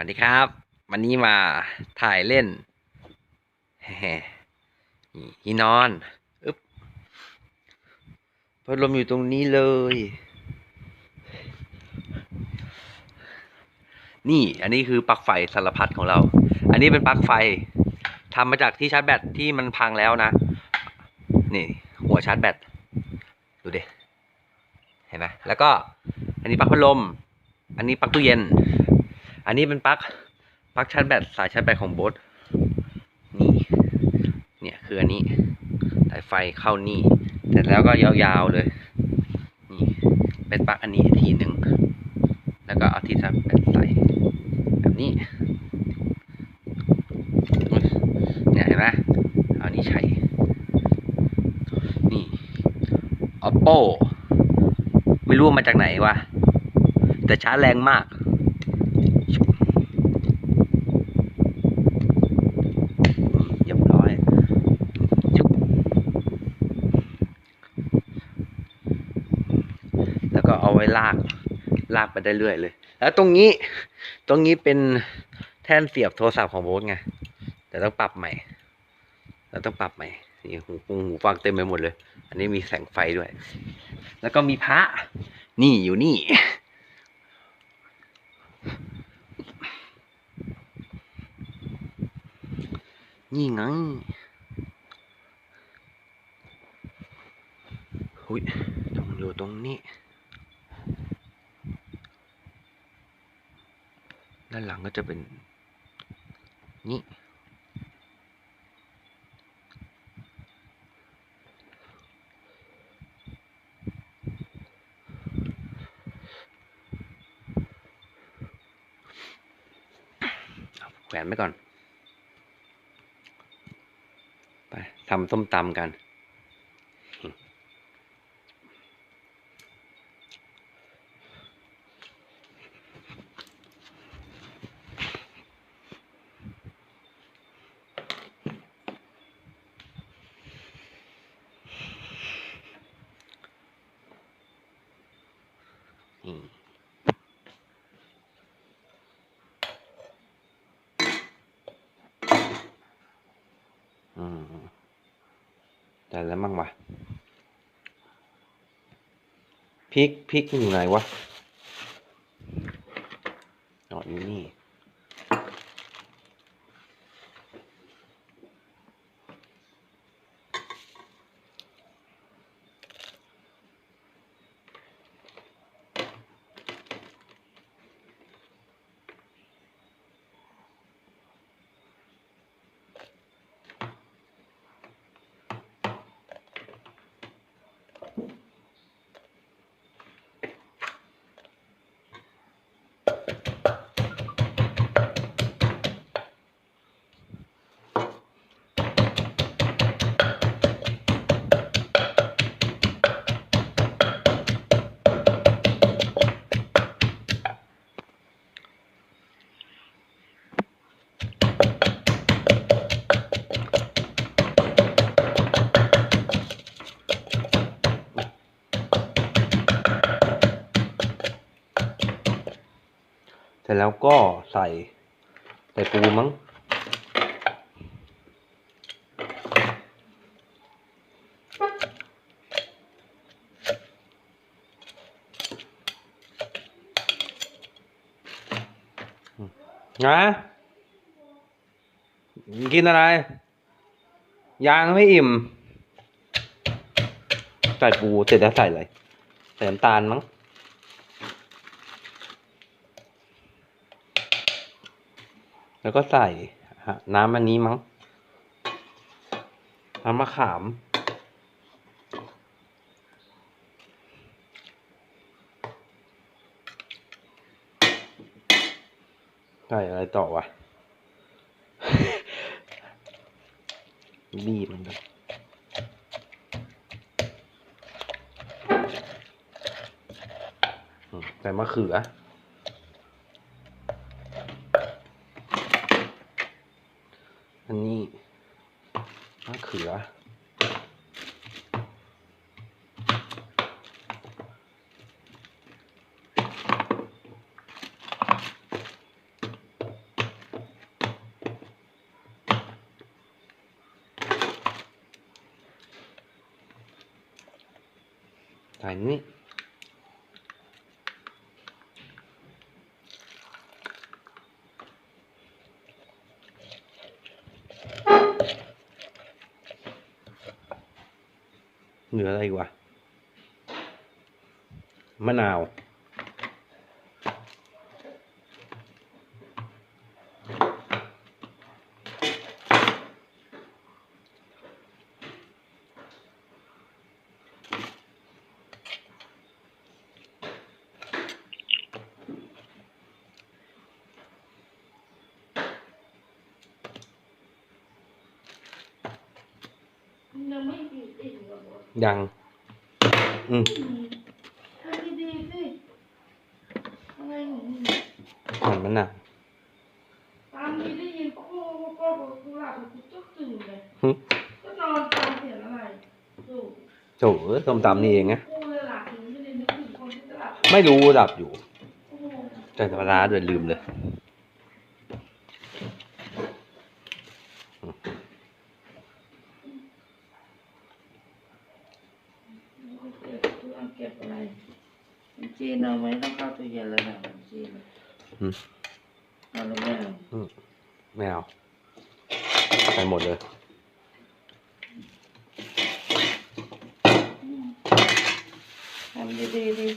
วัสดีครับ วันนี้มาถ่ายเล่นฮ่ๆนี่นอนอึ๊บพัดลมอยู่ตรงนี้เลย นี่อันนี้คือปลั๊กไฟสารพัดของเรา อันนี้เป็นปลั๊กไฟทำมาจากที่ชาร์จแบตที่มันพังแล้วนะ นี่ หัวชาร์จแบต ดูดิเห็นไหมแล้วก็ อันนี้ปลั๊กพัดลม อันนี้ปลั๊กตู้เย็น อันนี้เป็นปลั๊กปลั๊กชาร์จแบตสายชาร์จแบตของโบสนี่เนี่ยคืออันนี้สายไฟเข้านี่เสร็จแล้วก็ยาวๆเลยนี่เป็นปลั๊กอันนี้อีกทีหนึ่งแล้วก็เอาที่ชาร์จแบตใส่แบบนี้เนี่ยเห็นไหมเอาอันนี้ใช้นี่ oppo ไม่รู้มาจากไหนวะแต่ชาร์จแรงมาก เรียบร้อยจุ๊บแล้วก็เอา ไว้ลากลากไปได้เรื่อยเลย แล้วตรงนี้ตรงนี้เป็นแท่นเสียบโทรศัพท์ของโบ๊ทไงแต่ต้องปรับใหม่เราต้องปรับใหม่นี่หูหูหูฟังเต็มไปหมดเลย อันนี้มีแสงไฟด้วย แล้วก็มีพระ นี่อยู่นี่ นี่ไงหุยตรงอยู่ตรงนี้ ด้านหลังก็จะเป็นนี่แขวนไว้ก่อน ไปทำส้มตำกัน อืมได้แล้วมั่งวะพริกพริกอยู่ไหนวะ แล้วก็ใส่ใส่ปูมั้ง นะ กินอะไรยังไม่อิ่ม ใส่ปูเสร็จแล้วใส่อะไรใส่น้ำตาลมั้ง แล้วก็ใส่น้ำอันนี้มั้งน้ำมะขาม ใส่อะไรต่อวะบีบมันด้วยใส่มะเขือ อันนี้มะเขือ อ ส่นี่เหนืออะไรอีกวะมะนาว ยังไม่ดีอีกเหรอยัง อืมทำดีๆสิอะไรของมึงหั่นมะนาวตามที่ได้ยินโค้โค้กูหลับกูจะตื่นเลยหึก็นอนฟังเสียงอะไรดูโถเอ้ยส้มตำนี่เองนะกูเลยหลับถึงไม่ได้นึกถึงคนที่จะหลับไม่รู้ดับอยู่โอ้โหแต่ธรรมดาด้วยลืมเลย เก็บทุกอันเก็บอะไรขนมจีนเอาไว้ต้องเข้าตู้เย็นแล้วนะขนมจีน อืม เอาหรือไม่เอา ไม่เอาใส่หมดเลย ทำดีๆดิ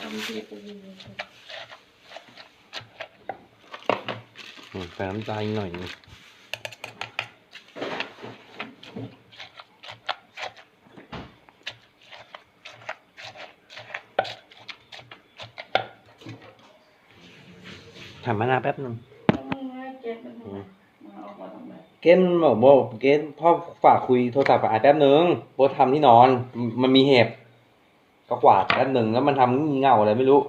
ทำดีๆดีอืมใส่น้ำตาลอีกหน่อยหนึงทำมะนาวแป๊บหนึงแล้วมึงให้เก็บมันทำไมมาเอามาทำไมเกมบอกบอกเกมพ่อฝากคุยโทรศัพท์กับไอ้แป๊บหนึงโบททำที่นอน มันมีเห็บ ก็กวาดแป๊บหนึ่งแล้วมันทำงี่เง่าอะไรไม่รู้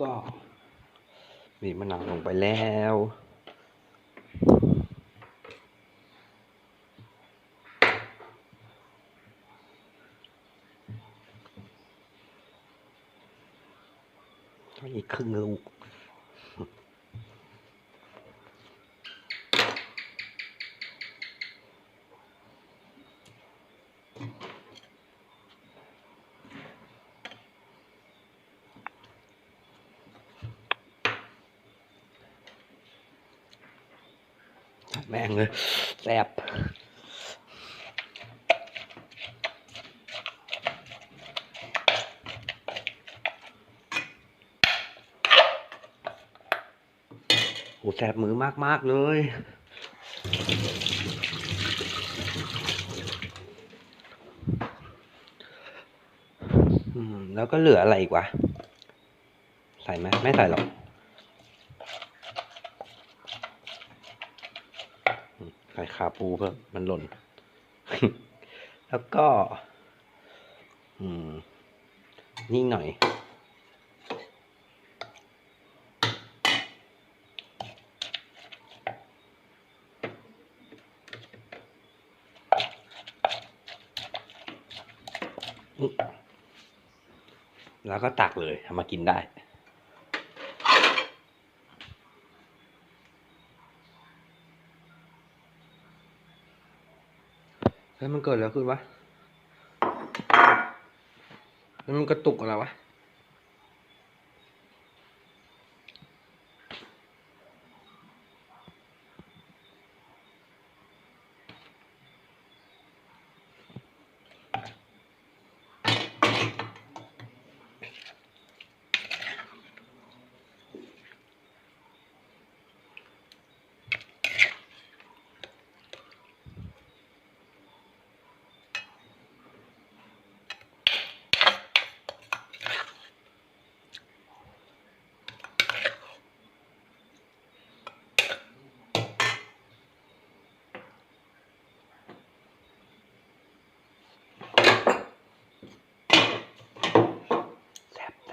ก็บีบมะนาวลงไปแล้ว อีกครึ่งลูกแม่งเลยแซ่บ แซ่บมือมาก ๆ เลย อืม แล้วก็เหลืออะไรอีกวะ ใส่ไหมไม่ใส่หรอก ใส่ขาปูเพิ่มมันหล่น แล้วก็ อืม นี่หน่อย แล้วก็ตักเลยทำมากินได้เฮ้ยมันเกิดอะไรขึ้นวะแล้วมันกระตุกอะไรวะ แ